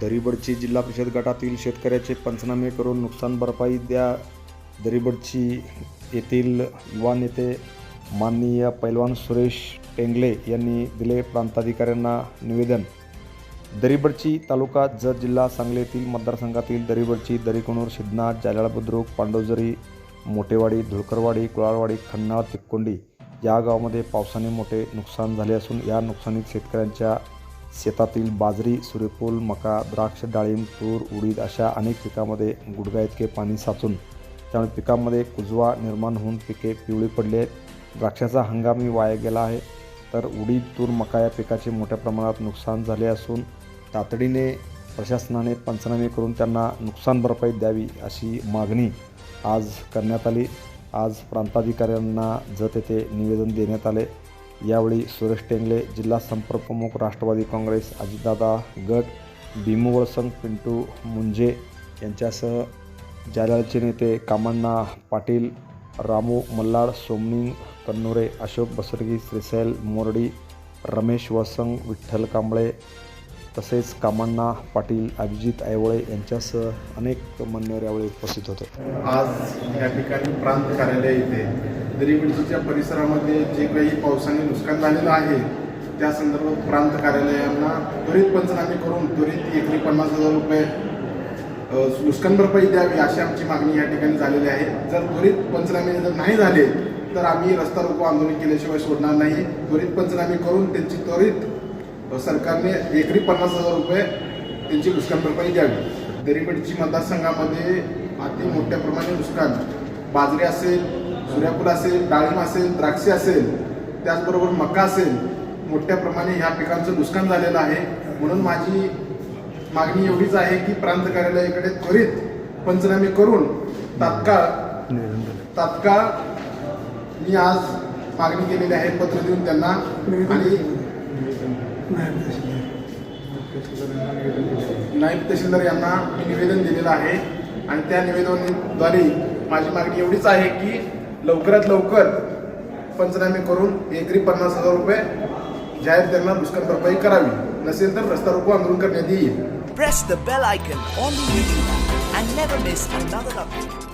दरिबडची जिल्हा परिषद गटातील शेतकऱ्याचे पंचनामे करून नुकसान भरपाई द्या. दरिबडची येथील युवा नेते माननीय पैलवान सुरेश टेंगले यांनी दिले प्रांताधिकाऱ्यांना निवेदन. दरिबडची तालुका जत जिल्हा सांगली येथील मतदारसंघातील दरिबडची दरिकोणूर सिद्धनाथ जालाळ बुद्रुक पांडवझरी मोठेवाडी धुळकरवाडी कुळाळवाडी खन्नाळ तिक्कोंडी या गावामध्ये पावसाने मोठे नुकसान झाले असून या नुकसानीत शेतकऱ्यांच्या शेतातील बाजरी सूर्यफूल मका द्राक्ष डाळिंब तूर उडीद अशा अनेक पिकामध्ये गुडघा इतके पाणी साचून त्यामुळे पिकांमध्ये कुजवा निर्माण होऊन पिके पिवळी पडली. आहेत द्राक्षाचा हंगामही वाया गेला आहे. तर उडीद तूर मका या पिकाचे मोठ्या प्रमाणात नुकसान झाले असून तातडीने प्रशासनाने पंचनामे करून त्यांना नुकसान भरपाई द्यावी अशी मागणी आज करण्यात आली. आज प्रांताधिकाऱ्यांना जत येथे निवेदन देण्यात आले. यावेळी सुरेश टेंगले जिल्हा संपर्क प्रमुख राष्ट्रवादी काँग्रेस अजितदादा गट भीमवळसन पिंटू मुंजे यांच्यासह जालचे नेते कामण्णा पाटील रामू मल्लाड सोमनिंग कन्नोरे अशोक बसरगी श्रीसैल मोरडी रमेश वसंग विठ्ठल कांबळे तसेच कामांना पाटील अभिजित ऐवळे यांच्यासह अनेक मान्यवर यावेळी उपस्थित होते. आज या ठिकाणी प्रांत कार्यालय येथे दरिवडीच्या परिसरामध्ये जे काही पावसाने नुकसान झालेलं आहे त्या संदर्भात प्रांत कार्यालयांना त्वरित पंचनामे करून त्वरित एकरी पन्नास हजार रुपये नुकसान भरपाई द्यावी अशी आमची मागणी या ठिकाणी झालेली आहे. जर त्वरित पंचनामे जर नाही झाले तर आम्ही रस्ता रोको आंदोलन केल्याशिवाय सोडणार नाही. त्वरित पंचनामे करून त्यांची त्वरित सरकारने एकरी पन्नास हजार रुपये त्यांची नुकसान भरपाई द्यावी. दरिबडची मतदारसंघामध्ये अति मोठ्या प्रमाणे नुकसान. बाजरी असेल सूर्यफूल असेल डाळिंब असेल द्राक्षे असेल त्याचबरोबर मका असेल मोठ्या प्रमाणे ह्या पिकांचं नुकसान झालेलं आहे. म्हणून माझी मागणी एवढीच आहे की प्रांत कार्यालयाकडे त्वरित पंचनामे करून तात्काळ तात्काळ मी आज मागणी केलेली आहे पत्र देऊन त्यांना आणि नायब तहसीलदार यांना मी निवेदन दिलेलं आहे आणि त्या निवेदनाद्वारे माझी मागणी एवढीच आहे की लवकरात लवकर पंचनामे करून एकरी पन्नास हजार रुपये जाहीर त्यांना नुकसान भरपाई करावी नसेल तर रस्ता रोको आंदोलन करण्यात येईल press the bell icon on the YouTube and never miss another update.